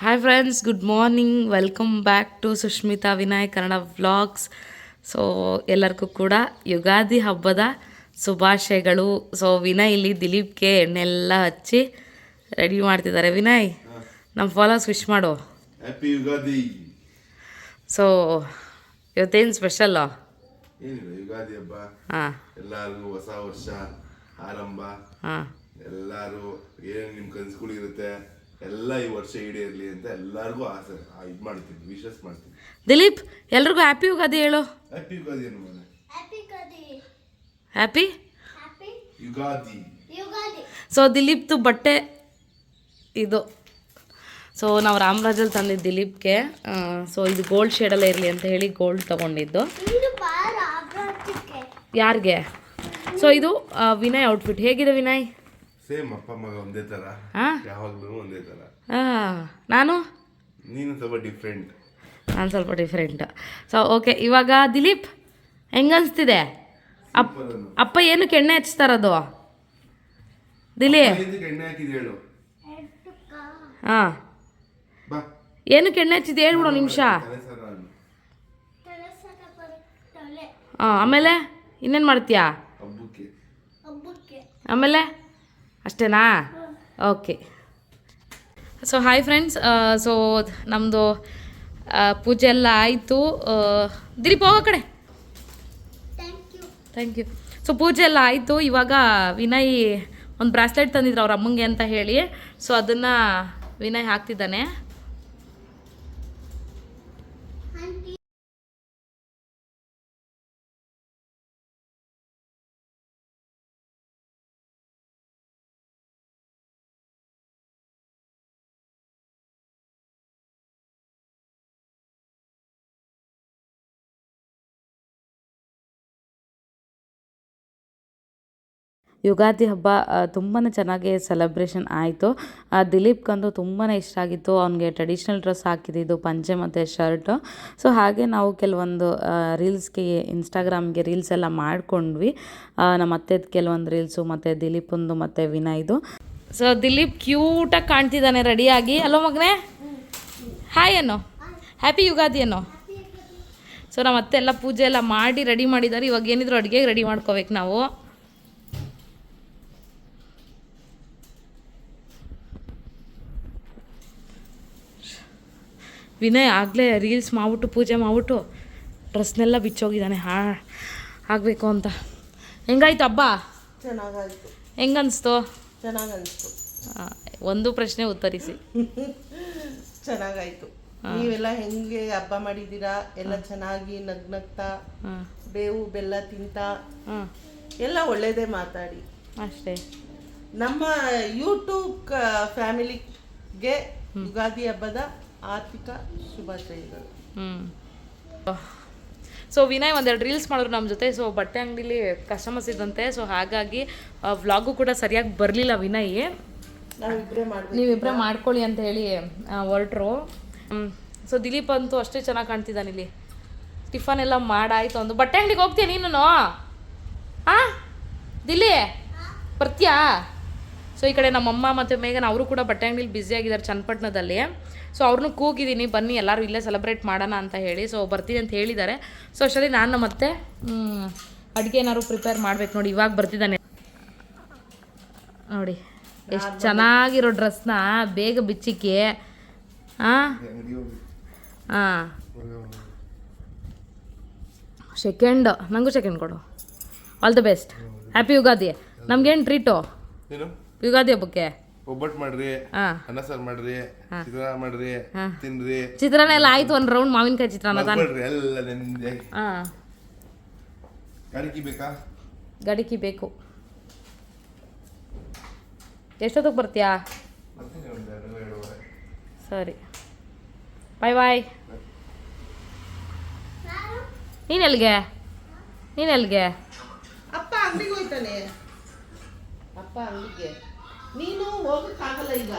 Hi friends good morning welcome back to Sushmita Vinayak Kannada vlogs so ಎಲ್ಲರಿಗೂ ಕೂಡ ಯುಗಾದಿ ಹಬ್ಬದ ಶುಭಾಶಯಗಳು. ಸೊ ವಿನಯ್ ಇಲ್ಲಿ ದಿಲೀಪ್ಗೆ ಎಣ್ಣೆಲ್ಲ ಹಚ್ಚಿ ರೆಡಿ ಮಾಡ್ತಿದ್ದಾರೆ. ವಿನಯ್ ನಮ್ಮ ಫಾಲೋಸ್ ವಿಶ್ ಮಾಡು. ಹ್ಯಾಪಿ ಯುಗಾದಿ. ಸೊ ಇವತ್ತೇನು ಸ್ಪೆಷಲ್ ಏನಿಲ್ಲ ಯುಗಾದಿ ಹಬ್ಬ. ಹಾಂ. ಎಲ್ಲರಿಗೂ ಹೊಸ ವರ್ಷ ಆರಂಭ. ಹಾಂ. ಎಲ್ಲರೂ ಏನು ನಿಮ್ಮ ಕನ್ಸುಗಳಿರುತ್ತೆ ಎಲ್ಲ ಈ ವರ್ಷ ಈಡೇರ್ಲಿ ಅಂತ ಎಲ್ಲರಿಗೂ ಆಸೆ. ಇದು ಮಾಡ್ತೀನಿ ವಿಶಸ್ ಮಾಡ್ತೀನಿ. ದಿಲೀಪ್ ಎಲ್ರಿಗೂ ಹ್ಯಾಪಿ ಯುಗಾದಿ ಹೇಳು. ಹ್ಯಾಪಿ ಯುಗಾದಿ ಏನು ಮನೆ. ಹ್ಯಾಪಿ ಯುಗಾದಿ. ಸೊ ದಿಲೀಪ್ದು ಬಟ್ಟೆ ಇದು. ಸೊ ನಾವು ರಾಮರಾಜಲ್ಲಿ ತಂದಿದ್ದು ದಿಲೀಪ್ಗೆ ಸೊ ಇದು ಗೋಲ್ಡ್ ಶೇಡಲ್ಲೇ ಇರಲಿ ಅಂತ ಹೇಳಿ ಗೋಲ್ಡ್ ತೊಗೊಂಡಿದ್ದು. ಯಾರಿಗೆ? ಸೊ ಇದು ವಿನಯ್ ಔಟ್ಫಿಟ್ ಹೇಗಿದೆ ವಿನಯ್? ಸೇಮ್ ಅಪ್ಪ ಮಗ ಒಂದೇ ತರ. ಹಾಂ ಯಾವಾಗ್ಲೂ ಒಂದೇ ತರ. ನಾನು? ನೀನು ಸ್ವಲ್ಪ ಡಿಫ್ರೆಂಟ್ ನಾನು ಸ್ವಲ್ಪ ಡಿಫ್ರೆಂಟ್ ಸೊ ಓಕೆ ಇವಾಗ ದಿಲೀಪ್ ಹೆಂಗನ್ಸ್ತಿದೆ? ಅಪ್ ಅಪ್ಪ ಏನು ಕೆಣ್ಣೆ ಹಚ್ತಾರದು ದಿಲೀಪ್. ಎಣ್ಣೆ ಹಾಕಿದ್ ಹೇಳು. ಹಾಂ. ಬಾ. ಏನಕ್ಕೆ ಎಣ್ಣೆ ಹಚ್ಚಿದ್ದು ಹೇಳ್ಬಿಡು ನಿಮಿಷ. ಹಾಂ ಆಮೇಲೆ ಇನ್ನೇನು ಮಾಡ್ತೀಯಾ? ಆಮೇಲೆ? ಅಷ್ಟೇನಾ? Okay so hi friends so ನಮ್ಮದು ಪೂಜೆ ಎಲ್ಲ ಆಯಿತು. ದಿಲೀಪ್ ಹೋಗೋ ಕಡೆ. Thank you thank you so ಪೂಜೆ ಎಲ್ಲ ಆಯಿತು. ಇವಾಗ ವಿನಯ್ ಒಂದು ಬ್ರಾಸ್ಲೆಟ್ ತಂದಿದ್ರು ಅವ್ರ ಅಮ್ಮಂಗೆ ಅಂತ ಹೇಳಿ. ಸೊ ಅದನ್ನು ವಿನಯ್ ಹಾಕ್ತಿದ್ದಾನೆ. ಯುಗಾದಿ ಹಬ್ಬ ತುಂಬಾ ಚೆನ್ನಾಗಿ ಸೆಲೆಬ್ರೇಷನ್ ಆಯಿತು. ದಿಲೀಪ್ಗಂತೂ ತುಂಬಾ ಇಷ್ಟ ಆಗಿತ್ತು. ಅವನಿಗೆ ಟ್ರೆಡಿಷ್ನಲ್ ಡ್ರೆಸ್ ಹಾಕಿದ್ದು, ಪಂಚೆ ಮತ್ತು ಶರ್ಟು ಸೊ ಹಾಗೆ ನಾವು ಕೆಲವೊಂದು ರೀಲ್ಸ್ಗೆ ಇನ್ಸ್ಟಾಗ್ರಾಮ್ಗೆ ರೀಲ್ಸ್ ಎಲ್ಲ ಮಾಡಿಕೊಂಡ್ವಿ. ನಮ್ಮ ಅತ್ತೆದು ಕೆಲವೊಂದು ರೀಲ್ಸು ಮತ್ತು ದಿಲೀಪಂದು, ಮತ್ತು ವಿನಯ್ದು. ಸೊ ದಿಲೀಪ್ ಕ್ಯೂಟಾಗಿ ಕಾಣ್ತಿದ್ದಾನೆ ರೆಡಿಯಾಗಿ ಅಲ್ಲೋ ಮಗನೇ? ಹಾಯ್ ಅನ್ನೋ. ಹ್ಯಾಪಿ ಯುಗಾದಿ ಅನ್ನೋ. ಸೊ ನಮ್ಮ ಅತ್ತೆ ಎಲ್ಲ ಪೂಜೆ ಎಲ್ಲ ಮಾಡಿ ರೆಡಿ ಮಾಡಿದ್ದಾರೆ. ಇವಾಗ ಏನಿದ್ರು ಅಡುಗೆ ರೆಡಿ ಮಾಡ್ಕೋಬೇಕು ನಾವು. ವಿನಯ್ ಆಗಲೇ ರೀಲ್ಸ್ ಮಾಡ್ಬಿಟ್ಟು ಪೂಜೆ ಮಾಡ್ಬಿಟ್ಟು ಡ್ರೆಸ್ನೆಲ್ಲ ಬಿಚ್ಚೋಗಿದ್ದಾನೆ. ಹಾ ಆಗಬೇಕು ಅಂತ. ಹೆಂಗಾಯ್ತು ಹಬ್ಬ? ಚೆನ್ನಾಗಾಯ್ತು. ಆ, ಒಂದು ಪ್ರಶ್ನೆ ಉತ್ತರಿಸಿ. ಚೆನ್ನಾಗಾಯ್ತು. ನೀವೆಲ್ಲ ಹೆಂಗೆ ಹಬ್ಬ ಮಾಡಿದ್ದೀರಾ? ಎಲ್ಲ ಚೆನ್ನಾಗಿ ನಗ್ನಗ್ತಾ? ಬೇವು ಬೆಲ್ಲ ತಿಂತಾ? ಎಲ್ಲ ಒಳ್ಳೇದೇ ಮಾತಾಡಿ. ಅಷ್ಟೇ. ನಮ್ಮ ಯೂಟ್ಯೂಬ್ ಫ್ಯಾಮಿಲಿಗೆ ಯುಗಾದಿ ಹಬ್ಬದ ಆರ್ಥಿಕ ಶುಭಾಶಯಗಳು ಹ್ಞೂ ಸೊ ವಿನಯ್ ಒಂದೆರಡು ರೀಲ್ಸ್ ಮಾಡಿದ್ರು ನಮ್ಮ ಜೊತೆ. ಸೊ ಬಟ್ಟೆ ಅಂಗಡಿಲಿ ಕಸ್ಟಮರ್ಸ್ ಇದ್ದಂತೆ. ಸೊ ಹಾಗಾಗಿ ವ್ಲಾಗು ಕೂಡ ಸರಿಯಾಗಿ ಬರಲಿಲ್ಲ ವಿನಯ್. ನಾವಿಬ್ಬರೇ ಮಾಡ್ಕೊಳ್ಳಿ ಅಂತ ಹೇಳಿ ಹೊರಟ್ರು. ಸೊ ದಿಲೀಪ್ ಅಂತೂ ಅಷ್ಟೇ ಚೆನ್ನಾಗಿ ಕಾಣ್ತಿದ್ದಾನೆ ಇಲ್ಲಿ. ಟಿಫನ್ ಎಲ್ಲ ಮಾಡಾಯ್ತು ಒಂದು ಬಟ್ಟೆ ಅಂಗಡಿಗೆ ಹೋಗ್ತೀಯ ನೀನು ಹಾಂ ದಿಲ್ಲಿ? ಬರ್ತೀಯಾ? ಸೊ ಈ ಕಡೆ ನಮ್ಮಮ್ಮ ಮತ್ತು ಮೇಘನ ಅವರು ಕೂಡ ಬಟ್ಟೆ ಅಂಗಡಿಲಿ ಬ್ಯುಸಿ ಆಗಿದ್ದಾರೆ ಚನ್ನಪಟ್ಟಣದಲ್ಲಿ. ಸೊ ಅವ್ರನ್ನೂ ಕೂಗಿದ್ದೀನಿ ಬನ್ನಿ ಎಲ್ಲರೂ ಇಲ್ಲೇ ಸೆಲೆಬ್ರೇಟ್ ಮಾಡೋಣ ಅಂತ ಹೇಳಿ. ಸೊ ಬರ್ತೀನಿ ಅಂತ ಹೇಳಿದ್ದಾರೆ. ಸೊ ಅಷ್ಟರಲ್ಲಿ ನಾನು ಮತ್ತೆ ಅಡುಗೆ ಏನಾದ್ರು ಪ್ರಿಪೇರ್ ಮಾಡ್ಬೇಕು ನೋಡಿ ಇವಾಗ ಬರ್ತಿದ್ದಾನೆ. ನೋಡಿ ಎಷ್ಟು ಚೆನ್ನಾಗಿರೋ ಡ್ರೆಸ್ನ ಬೇಗ ಬಿಚ್ಚಿಕ್ಕಿ. ಹಾಂ ಹಾಂ ಸೆಕೆಂಡ್ ನನಗೂ ಸೆಕೆಂಡ್ ಕೊಡು. All the best happy Ugadi ನಮ್ಗೇನು ಟ್ರೀಟು ಏನು? ಯುಗಾದಿ ಹಬ್ಬಕ್ಕೆ? ಒಬ್ಬಟ್ಟು ಮಾಡ್ರಿ ಹಾ. ಅನ್ನ ಸಾರು ಮಾಡ್ರಿ ಚಿತ್ರಾನ್ನ ಮಾಡ್ರಿ ತಿನ್ರಿ ಚಿತ್ರಾನ್ನ ಎಲ್ಲ ಆಯ್ತು ಒಂದು ರೌಂಡ್ ಮಾವಿನಕಾಯಿ ಚಿತ್ರಾನ್ನ ತಾನೆ? ಮರ್ಬೇಡ್ರಿ ಎಲ್ಲ ನೆಂದೆ ಗಡಿಕಿ ಗಾಡಿಗೆ ಬೇಕಾ? ಗಡಿಕಿ ಬೇಕು. ಎಷ್ಟೊತ್ತಿಗೆ ಬರ್ತೀಯಾ? ಬರ್ತೀನಿ ಒಂದು ಎರಡು ಎರಡೂವರೆ. ಸರಿ. ಬಾಯ್ ಬಾಯ್ ನೀನು ಎಲ್ಲಿಗೆ? ನೀನು ಎಲ್ಲಿಗೆ? ಅಪ್ಪ ಅಂಗಡಿಗೆ ಹೋಯ್ತಾನೆ ಅಪ್ಪ ಅಂಗಡಿಗೆ. ನೀನು ಹೋಗಕ್ಕಾಗಲ್ಲ ಈಗ.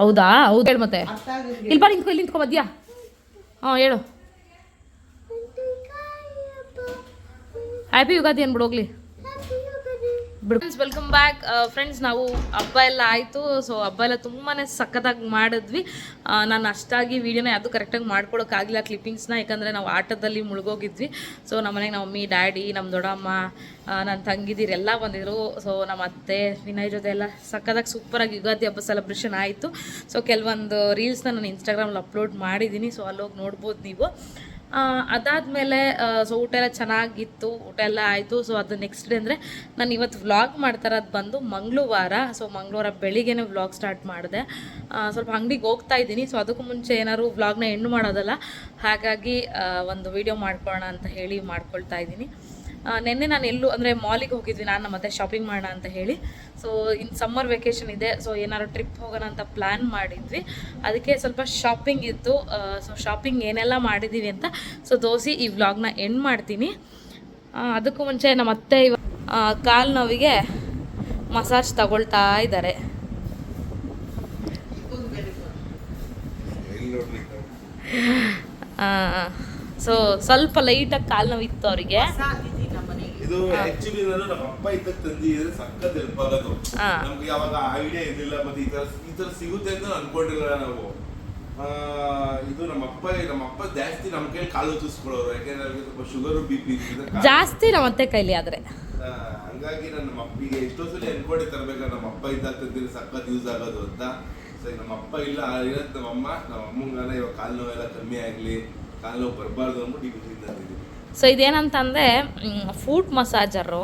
ಹೌದಾ? ಹೌದು ಹೇಳು ಮತ್ತೆ. ಇಲ್ಲಿ ಬಾ ನಿಂತ್ಕೊ ಇಲ್ಲಿ ನಿಂತ್ಕೊ ಬದ್ಯಾ ಹಾಂ ಹೇಳು. ಹ್ಯಾಪಿ ಯುಗಾದಿ ಅನ್ಬಿಡು ಹೋಗ್ಲಿ. ಫ್ರೆಂಡ್ಸ್ ವೆಲ್ಕಮ್ ಬ್ಯಾಕ್ ಫ್ರೆಂಡ್ಸ್ ನಾವು ಹಬ್ಬ ಎಲ್ಲ ಆಯಿತು. ಸೊ ಹಬ್ಬ ಎಲ್ಲ ತುಂಬಾ ಸಖತ್ತಾಗಿ ಮಾಡಿದ್ವಿ. ನಾನು ಅಷ್ಟಾಗಿ ವೀಡಿಯೋನ ಯಾವುದು ಕರೆಕ್ಟಾಗಿ ಮಾಡ್ಕೊಳೋಕ್ಕಾಗಿಲ್ಲ ಕ್ಲಿಪ್ಪಿಂಗ್ಸ್ನ ಯಾಕಂದರೆ ನಾವು ಆಟದಲ್ಲಿ ಮುಳುಗೋಗಿದ್ವಿ. ಸೊ ನಮ್ಮ ಮನೆಗೆ ನಮ್ಮ ಮಮ್ಮಿ, ಡ್ಯಾಡಿ, ನಮ್ಮ ದೊಡ್ಡಮ್ಮ ನನ್ನ ತಂಗಿದಿರು ಎಲ್ಲ ಬಂದಿದ್ರು. ಸೊ ನಮ್ಮ ಅತ್ತೆ, ವಿನಯ್ ಜೊತೆ ಎಲ್ಲ ಸಖತ್ತಾಗಿ ಸೂಪರಾಗಿ ಯುಗಾದಿ ಹಬ್ಬ ಸೆಲೆಬ್ರೇಷನ್ ಆಯಿತು. ಸೊ ಕೆಲವೊಂದು ರೀಲ್ಸ್ನ ನಾನು ಇನ್ಸ್ಟಾಗ್ರಾಮಲ್ಲಿ ಅಪ್ಲೋಡ್ ಮಾಡಿದ್ದೀನಿ ಸೊ ಅಲ್ಲೋಗಿ ನೋಡ್ಬೋದು ನೀವು. ಅದಾದಮೇಲೆ ಸೊ ಊಟ ಎಲ್ಲ ಚೆನ್ನಾಗಿತ್ತು, ಊಟ ಎಲ್ಲ ಆಯಿತು. ಸೊ ಅದು ನೆಕ್ಸ್ಟ್ ಡೇ ಅಂದರೆ ನಾನು ಇವತ್ತು ವ್ಲಾಗ್ ಮಾಡ್ತಾರದು ಬಂದು ಮಂಗಳವಾರ. ಸೊ ಮಂಗಳವಾರ ಬೆಳಿಗ್ಗೆನೇ ವ್ಲಾಗ್ ಸ್ಟಾರ್ಟ್ ಮಾಡಿದೆ. ಸ್ವಲ್ಪ ಅಂಗಡಿಗೆ ಹೋಗ್ತಾ ಇದ್ದೀನಿ. ಸೊ ಅದಕ್ಕೂ ಮುಂಚೆ ಏನಾದ್ರು ವ್ಲಾಗ್ನ ಎಂಡ್ ಮಾಡೋದಲ್ಲ, ಹಾಗಾಗಿ ಒಂದು ವಿಡಿಯೋ ಮಾಡ್ಕೊಳ್ಳೋಣ ಅಂತ ಹೇಳಿ ಮಾಡ್ಕೊಳ್ತಾ ಇದ್ದೀನಿ. ನೆನ್ನೆ ನಾನು ಎಲ್ಲೂ ಅಂದರೆ ಮಾಲಿಗೆ ಹೋಗಿದ್ವಿ ನಾನು ಮತ್ತೆ ಶಾಪಿಂಗ್ ಮಾಡೋಣ ಅಂತ ಹೇಳಿ. ಸೊ ಇನ್ನು ಸಮ್ಮರ್ ವೆಕೇಷನ್ ಇದೆ ಸೊ ಏನಾದ್ರು ಟ್ರಿಪ್ ಹೋಗೋಣ ಅಂತ ಪ್ಲ್ಯಾನ್ ಮಾಡಿದ್ವಿ. ಅದಕ್ಕೆ ಸ್ವಲ್ಪ ಶಾಪಿಂಗ್ ಇತ್ತು ಸೊ ಶಾಪಿಂಗ್ ಏನೆಲ್ಲ ಮಾಡಿದ್ದೀವಿ ಅಂತ. ಸೊ ದೋಸಿ ಈ ವ್ಲಾಗ್ನ ಎಂಡ್ ಮಾಡ್ತೀನಿ. ಅದಕ್ಕೂ ಮುಂಚೆ ನಮ್ಮ ಅತ್ತೆ ಇವ ಕಾಲು ನೋವಿಗೆ ಮಸಾಜ್ ತಗೊಳ್ತಾ ಇದ್ದಾರೆ. ಸೊ ಸ್ವಲ್ಪ ಲೈಟಾಗಿ ಕಾಲು ನೋವಿತ್ತು ಇತ್ತು ಅವರಿಗೆ ಇದು ಆಕ್ಚುಲಿ ನಾನು ನಮ್ಮ ಅಪ್ಪ ಇದ್ದಾಗ ತಂದಿದ್ರೆ ಸಖತ್ ಹೆಲ್ಪ್ ಆಗೋದು. ನಮ್ಗೆ ಯಾವಾಗ ಐಡಿಯಾ ಇರಲಿಲ್ಲ ಮತ್ತೆ ಈ ತರ ಈ ತರ ಸಿಗುತ್ತೆ ಅಂತ ಅನ್ಕೊಂಡಿರಲ್ಲ ನಾವು. ಆ, ಇದು ನಮ್ಮ ಅಪ್ಪ ನಮ್ಮ ಅಪ್ಪ ಜಾಸ್ತಿ ನಮ್ಮ ಕೈ ಕಾಲು ಚೂಸ್ಕೊಳ್ಳೋರು ಯಾಕೆಂದ್ರೆ ಅವ್ರಿಗೆ ಸ್ವಲ್ಪ ಶುಗರು ಬಿ ಪಿ ಜಾಸ್ತಿ ನಮ್ಮ ಅತ್ತೆ ಕೈಲಿ ಆದ್ರೆ. ಹಂಗಾಗಿ ನಾನು ನಮ್ಮ ಅಪ್ಪಿಗೆ ಎಷ್ಟೋ ಸಲ ಅನ್ಕೊಂಡೆ ತರ್ಬೇಕಾದ್ರೆ ನಮ್ಮ ಅಪ್ಪ ಇದ್ದಾಗ ತಂದಿದ್ರೆ ಸಖತ್ ಯೂಸ್ ಆಗೋದು ಅಂತ. ಸೊ ನಮ್ಮ ಅಪ್ಪ ಇಲ್ಲ ಇರತ್ತೆ ನಮ್ಮ ಅಮ್ಮ ನಮ್ಮ ಅಮ್ಮಂಗಾನ ಇವಾಗ ಕಾಲು ನೋವೆಲ್ಲ ಕಮ್ಮಿ ಆಗಲಿ ಕಾಲು ನೋವು ಬರಬಾರ್ದು ಅಂದ್ಬಿಟ್ಟು ಈಗ ತಿಂತಿದ್ದೀನಿ ಸೊ ಇದೇನಂತಂದರೆ ಫೂಟ್ ಮಸಾಜರು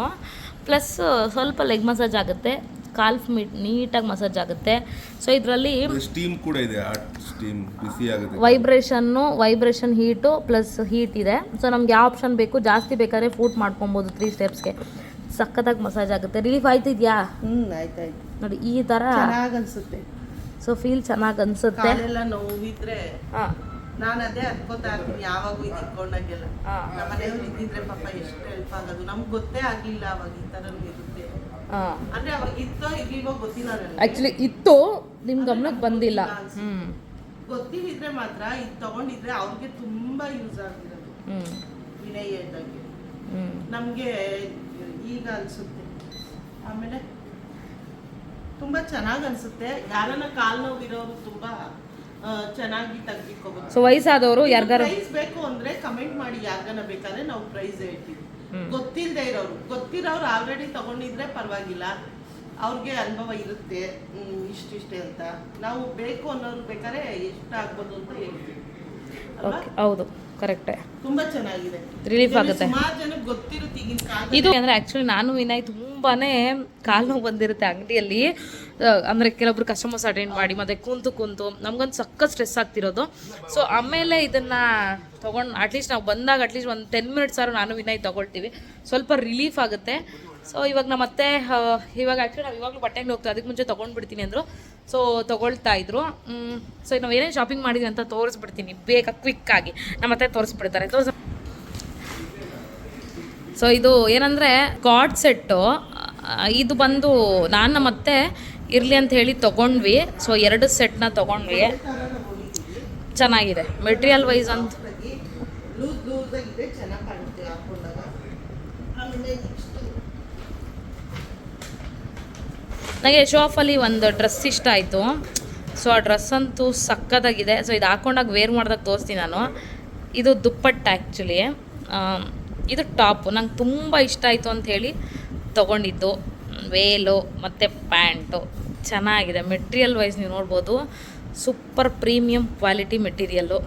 ಪ್ಲಸ್ ಸ್ವಲ್ಪ ಲೆಗ್ ಮಸಾಜ್ ಆಗುತ್ತೆ ಕಾಲ್ಫ್ ಮೀಟ್ ನೀಟಾಗಿ ಮಸಾಜ್ ಆಗುತ್ತೆ. ಸೊ ಇದರಲ್ಲಿ ಸ್ಟೀಮ್ ಕೂಡ ಇದೆ ಸ್ಟೀಮ್ ಬಿಸಿ ಆಗುತ್ತೆ. Vibration vibration heat plus heat ಇದೆ. ಸೊ ನಮ್ಗೆ ಯಾವ ಆಪ್ಷನ್ ಬೇಕು? ಜಾಸ್ತಿ ಬೇಕಾದ್ರೆ ಫೂಟ್ ಮಾಡ್ಕೊಬೋದು ತ್ರೀ ಸ್ಟೆಪ್ಸ್ಗೆ ಸಖತ್ತಾಗಿ ಮಸಾಜ್ ಆಗುತ್ತೆ. ರಿಲೀಫ್ ಆಯ್ತಿದ್ಯಾ? ಹ್ಞೂ ಆಯ್ತಾಯ್ತು ನೋಡಿ ಈ ಥರ ಚೆನ್ನಾಗಿ ಅನ್ಸುತ್ತೆ. ಸೊ ಫೀಲ್ ಚೆನ್ನಾಗಿ ಅನಿಸುತ್ತೆ. ಕಾಲೆಲ್ಲ ನೋವಿದ್ರೆ ಹಾಂ. ನಾನು ಅದೇ ಅನ್ಕೋತಾ ಇರ್ತೀನಿ ಯಾವಾಗೂ ಇದು ಇಟ್ಕೊಂಡಾಗೆಲ್ಲ. ನಮ್ಮ ಮನೆಯವ್ರು ಇದ್ದಿದ್ರೆ ಪಾಪ ಎಷ್ಟು ಹೆಲ್ಪ್ ಆಗೋದು ನಮ್ಗೆ ಗೊತ್ತೇ ಆಗಲಿಲ್ಲ ಅವಾಗ ಈ ತರ ಇರುತ್ತೆ. ಅಂದ್ರೆ ಅವಾಗ ಇತ್ತೋ ಇರ್ಲಿಲ್ವೋ ಗೊತ್ತಿಲ್ಲ ನನಗೆ. ಆ್ಯಕ್ಚುಲಿ ಇತ್ತು ನಿಮ್ ಗಮನಕ್ಕೆ ಬಂದಿಲ್ಲ. ಗೊತ್ತಿದ್ರೆ ಮಾತ್ರ ಇದು ತಗೊಂಡಿದ್ರೆ ಅವ್ರಿಗೆ ತುಂಬಾ ಯೂಸ್ ಆಗಿರೋದು. ವಿನಯ್ ಹೇಳ್ದಂಗೆ ನಮಗೆ ಈಗ ಅನ್ಸುತ್ತೆ. ಆಮೇಲೆ ತುಂಬಾ ಚೆನ್ನಾಗಿ ಅನ್ಸುತ್ತೆ. ಯಾರನ್ನ ಕಾಲ್ ನೋವಿರೋರು ತುಂಬಾ ಚೆನ್ನಾಗಿ ತೆಗ್ದಿಕೋಬಹುದು ಸೊ ವಯಸ್ಸಾದವರು ಯಾರ್ಗಾರ ಪ್ರೈಸ್ ಬೇಕು ಅಂದ್ರೆ ಕಮೆಂಟ್ ಮಾಡಿ ಯಾರ್ಗಾನ ಬೇಕಾದ್ರೆ ನಾವು ಪ್ರೈಸ್ ಹೇಳ್ತೀವಿ. ಗೊತ್ತಿಲ್ಲದೆ ಇರೋರು. ಗೊತ್ತಿರೋರು ಆಲ್ರೆಡಿ ತಗೊಂಡಿದ್ರೆ ಪರವಾಗಿಲ್ಲ. ಅವ್ರಿಗೆ ಅನುಭವ ಇರುತ್ತೆ. ಹ್ಮ್, ಇಷ್ಟಿಷ್ಟೇ ಅಂತ. ನಾವು ಬೇಕು ಅನ್ನೋರು ಬೇಕಾದ್ರೆ ಇಷ್ಟ ಆಗ್ಬೋದು ಅಂತ ಹೇಳ್ತೀವಿ. ಓಕೆ ಹೌದು. ಕರೆಕ್ಟೇ. ತುಂಬಾ ಚೆನ್ನಾಗಿದೆ. ರಿಲೀಫ್ ಆಗುತ್ತೆ. ಇದು ಅಂದರೆ ಆ್ಯಕ್ಚುಲಿ ನಾನು ವಿನಯ್ ತುಂಬಾ ಕಾಲು ನೋವು ಬಂದಿರುತ್ತೆ ಅಂಗಡಿಯಲ್ಲಿ. ಅಂದರೆ ಕೆಲವೊಬ್ರು ಕಸ್ಟಮರ್ಸ್ ಅಟೆಂಡ್ ಮಾಡಿ ಮತ್ತೆ ಕುಂತು ಕುಂತು ನಮ್ಗೊಂದು ಸಕ್ಕ ಸ್ಟ್ರೆಸ್ ಆಗ್ತಿರೋದು. ಸೊ ಆಮೇಲೆ ಇದನ್ನು ತಗೊಂಡ್ ಅಟ್ಲೀಸ್ಟ್ ನಾವು ಬಂದಾಗ ಅಟ್ಲೀಸ್ಟ್ ಒಂದು ಟೆನ್ ಮಿನಿಟ್ಸ್ ಆದ್ರೂ ನಾನು ವಿನಯ್ ತಗೊಳ್ತೀವಿ. ಸ್ವಲ್ಪ ರಿಲೀಫ್ ಆಗುತ್ತೆ. ಸೊ ಇವಾಗ ನಮ್ಮ ಅತ್ತೆ ಇವಾಗ ಆ್ಯಕ್ಚುಲಿ ನಾವು ಇವಾಗಲೂ ಬಟ್ಟೆಗೆ ಹೋಗ್ತೀವಿ ಅದಕ್ಕೆ ಮುಂಚೆ ತೊಗೊಂಡ್ಬಿಡ್ತೀನಿ ಅಂದರು. ಸೊ ತೊಗೊಳ್ತಾ ಇದ್ರು. ಸೊ ನಾವು ಏನೇನು ಶಾಪಿಂಗ್ ಮಾಡಿದ್ವಿ ಅಂತ ತೋರಿಸ್ಬಿಡ್ತೀನಿ, ಬೇಗ ಕ್ವಿಕ್ಕಾಗಿ ನಮ್ಮ ಅತ್ತೆ ತೋರಿಸ್ಬಿಡ್ತಾರೆ. ತೋರಿಸ್ ಸೊ ಇದು ಏನಂದರೆ ಕಾರ್ಡ್ ಸೆಟ್ಟು ಇದು ಬಂದು ನಾನು ಮತ್ತೆ ಇರಲಿ ಅಂತ ಹೇಳಿ ತೊಗೊಂಡ್ವಿ. ಸೊ ಎರಡು ಸೆಟ್ನ ತೊಗೊಂಡ್ವಿ. ಚೆನ್ನಾಗಿದೆ. ಮೆಟೀರಿಯಲ್ ವೈಸ್ ಅಂತ ಲೂಸ್ ಲೂಸ್ ಆಗಿದೆ ಚೆನ್ನಾಗಿ ಕಾಣುತ್ತೆ ಹಾಕೊಂಡಾಗ ಆಮೇಲೆ ನೆಕ್ಸ್ಟ್ ನನಗೆ ಶೋ ಆಫಲ್ಲಿ ಒಂದು ಡ್ರೆಸ್ ಇಷ್ಟ ಆಯಿತು. ಸೊ ಆ ಡ್ರೆಸ್ ಅಂತೂ ಸಕ್ಕತ್ತಾಗಿದೆ. ಸೊ ಇದು ಹಾಕೊಂಡಾಗ ವೇರ್ ಮಾಡಿದಾಗ ತೋರಿಸ್ತೀನಿ ನಾನು. ಇದು ದುಪ್ಪಟ್ಟ ಆ್ಯಕ್ಚುಲಿ ಇದು ಟಾಪು ನಂಗೆ ತುಂಬ ಇಷ್ಟ ಆಯಿತು ಅಂತ ಹೇಳಿ ತೊಗೊಂಡಿದ್ದು. ವೇಲು ಮತ್ತು ಪ್ಯಾಂಟು ಚೆನ್ನಾಗಿದೆ. ಮೆಟೀರಿಯಲ್ ವೈಸ್ ನೀವು ನೋಡ್ಬೋದು. ಸೂಪರ್ ಪ್ರೀಮಿಯಂ ಕ್ವಾಲಿಟಿ ಮೆಟೀರಿಯಲ್ಲು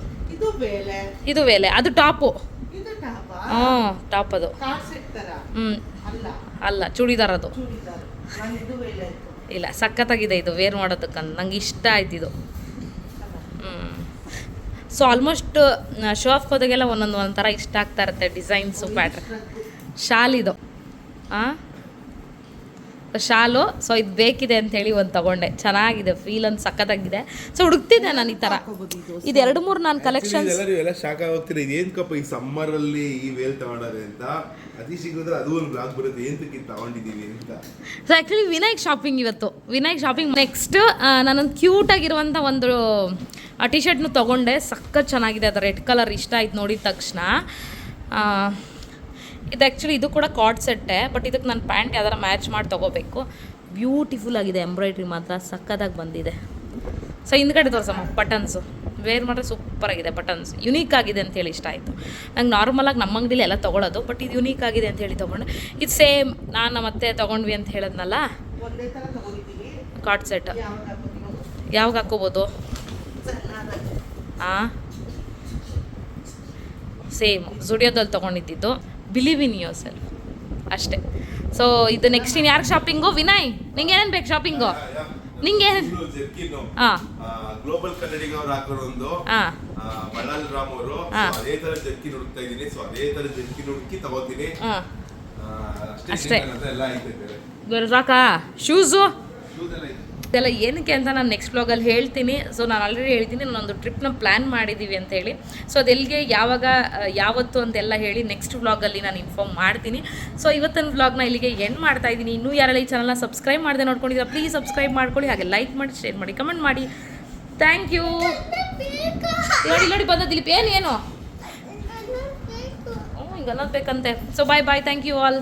ಇದು ವೇಲೆ ಅದು ಟಾಪು ಹ್ಞೂ ಟಾಪ್ ಅದು. ಹ್ಞೂ ಅಲ್ಲ. ಅಲ್ಲ ಚೂಡಿದಾರ್ ಅದು. ಇಲ್ಲ, ಸಖತ್ತಾಗಿದೆ ಇದು, ವೇರ್ ಮಾಡೋದಕ್ಕಂತ. ನಂಗೆ ಇಷ್ಟ ಆಯ್ತು ಇದು. ಸೊ ಆಲ್ಮೋಸ್ಟ್ ಶೋ ಆಫ್ ಹೋದಾಗೆಲ್ಲ ಒಂದೊಂದು ಒಂಥರ ಇಷ್ಟ ಆಗ್ತಾ ಇರುತ್ತೆ ಡಿಸೈನ್ಸು ಪ್ಯಾಟ್ರನ್ ಶಾಲಿದು ಹಾಂ ಶಾಲು. ಸೊ ಇದು ಬೇಕಿದೆ ಅಂತೇಳಿ ಒಂದು ತಗೊಂಡೆ. ಚೆನ್ನಾಗಿದೆ ಫೀಲ್ ಅಂತ ಸಖತ್ತಾಗಿದೆ. ಸೊ ಹುಡುಕ್ತಿದ್ದೆ ನಾನು ಈ ಥರ ಇದು ಎರಡು ಮೂರು ನಾನು ಕಲೆಕ್ಷನ್ ಎಲ್ಲರೂ ಎಲ್ಲ ಶಾಕ್ ಏನು ಕಪ್ಪ ಈ ಸಮ್ಮರ್ ಅಲ್ಲಿ ಈ ವೇಲ್ ತಗೊಂಡಾರೆ ಅಂತ? ಅತಿ ಸಿಗೋದ್ರೆ ಅದು ಒಂದು ಬ್ಲಾಗ್ ಬರುತ್ತೆ. ತಗೊಂಡಿದ್ದೀವಿ ಅಂತ? ಸೊ ಆ್ಯಕ್ಚುಲಿ ವಿನಾಯಕ್ ಶಾಪಿಂಗ್ ಇವತ್ತು. ವಿನಾಯಕ್ ಶಾಪಿಂಗ್ ನೆಕ್ಸ್ಟ್ ನಾನೊಂದು ಕ್ಯೂಟ್ ಆಗಿರುವಂಥ ಒಂದು ಟಿ ಶರ್ಟ್ನು ತಗೊಂಡೆ. ಸಖತ್ ಚೆನ್ನಾಗಿದೆ. ಅದು ರೆಡ್ ಕಲರ್ ಇಷ್ಟ ಆಯ್ತು ನೋಡಿದ ತಕ್ಷಣ. ಇದು ಆ್ಯಕ್ಚುಲಿ ಇದು ಕೂಡ ಕಾರ್ಡ್ ಸೆಟ್ಟೆ ಬಟ್ ಇದಕ್ಕೆ ನಾನು ಪ್ಯಾಂಟ್ ಯಾವ್ದಾರ ಮ್ಯಾಚ್ ಮಾಡಿ ತೊಗೋಬೇಕು. ಬ್ಯೂಟಿಫುಲ್ ಆಗಿದೆ ಎಂಬ್ರಾಯ್ಡ್ರಿ ಮಾತ್ರ ಸಕ್ಕತ್ತಾಗಿ ಬಂದಿದೆ. ಸೊ ಹಿಂದ್ಗಡೆ ತೋರ್ಸಮ್ಮ ಬಟನ್ಸು ವೇರ್ ಮಾಡಿದ್ರೆ ಸೂಪರ್ ಆಗಿದೆ ಬಟನ್ಸ್ ಯುನೀಕ್ ಆಗಿದೆ ಅಂತೇಳಿ ಇಷ್ಟ ಆಯಿತು. ನಂಗೆ ನಾರ್ಮಲಾಗಿ ನಮ್ಮ ಅಂಗಡಿಲಿ ಎಲ್ಲ ತೊಗೊಳೋದು ಬಟ್ ಇದು ಯುನೀಕ್ ಆಗಿದೆ ಅಂತ ಹೇಳಿ ತೊಗೊಂಡೆ. ಇದು ಸೇಮ್ ನಾನು ಮತ್ತೆ ತೊಗೊಂಡ್ವಿ ಅಂತ ಹೇಳಿದ್ನಲ್ಲ? ಕಾಟ್ ಸೆಟ್ ಯಾವಾಗ ಹಾಕೋಬೋದು ಹಾಂ ಸೇಮ್ ಜುಡಿಯೋದಲ್ಲಿ ತೊಗೊಂಡಿದ್ದು ಬಿಲೀವ್ ಇನ್ ಯೋರ್ ಸೆಲ್ಫ್ ಅಷ್ಟೇ. ಸೊ ಇದು ನೆಕ್ಸ್ಟ್ ಇನ್ನು ಯಾರು ಶಾಪಿಂಗು ವಿನಯ್ ನಿಂಗೆ ಏನೇನು ಬೇಕು ಶಾಪಿಂಗು ನಿಂಗೆ ಹಾಂ ಗ್ಲೋಬಲ್ ಕನ್ನಡಿಗ ಅವ್ರು ಹಾಕೋರು ಒಂದು. ಹಾಂ ಆ, ಬಳ್ಳಾಲ್ ರಾಮ್ ಅವರು. ಅದೇ ತರ ಜರ್ಕಿನ್ ಹುಡುಕ್ತಾ ಇದ್ದೀನಿ. ಸೊ ಅದೇ ತರ ಜರ್ಕಿನ್ ಹುಡುಕಿ ತಗೋತೀನಿ. ಅಷ್ಟೇ. ಗುರುರಾಕ ಸಾಕಾ ಶೂಸು ಇದೆಲ್ಲ ಏನಕ್ಕೆ ಅಂತ ನಾನು ನೆಕ್ಸ್ಟ್ ಬ್ಲಾಗಲ್ಲಿ ಹೇಳ್ತೀನಿ. ಸೊ ನಾನು ಆಲ್ರೆಡಿ ಹೇಳ್ತೀನಿ ನಾನೊಂದು ಟ್ರಿಪ್ನ ಪ್ಲ್ಯಾನ್ ಮಾಡಿದ್ದೀವಿ ಅಂತ ಹೇಳಿ. ಸೊ ಅದೆಲ್ಲಿಗೆ ಯಾವಾಗ ಯಾವತ್ತು ಅಂತೆಲ್ಲ ಹೇಳಿ ನೆಕ್ಸ್ಟ್ ವ್ಲಾಗಲ್ಲಿ ನಾನು ಇನ್ಫಾರ್ಮ್ ಮಾಡ್ತೀನಿ. ಸೊ ಇವತ್ತಿನ ವ್ಲಾಗ್ನ ಇಲ್ಲಿಗೆ ಎಂಡ್ ಮಾಡ್ತಾ ಇದ್ದೀನಿ. ಇನ್ನೂ ಯಾರೆಲ್ಲ ಈ ಚಾನಲ್ನ ಸಬ್ಸ್ಕ್ರೈಬ್ ಮಾಡಿದೆ ನೋಡ್ಕೊಂಡಿದ್ರೆ ಪ್ಲೀಸ್ ಸಬ್ಸ್ಕ್ರೈಬ್ ಮಾಡ್ಕೊಳ್ಳಿ. ಹಾಗೆ ಲೈಕ್ ಮಾಡಿ ಶೇರ್ ಮಾಡಿ ಕಮೆಂಟ್ ಮಾಡಿ. ಥ್ಯಾಂಕ್ ಯು ನೋಡಿ ನೋಡಿ ಬಂದ ದಿಲೀಪ್ ಏನು ಏನು? ಹಿಂಗೆ ಅನ್ನೋದು ಬೇಕಂತೆ so bye bye thank you all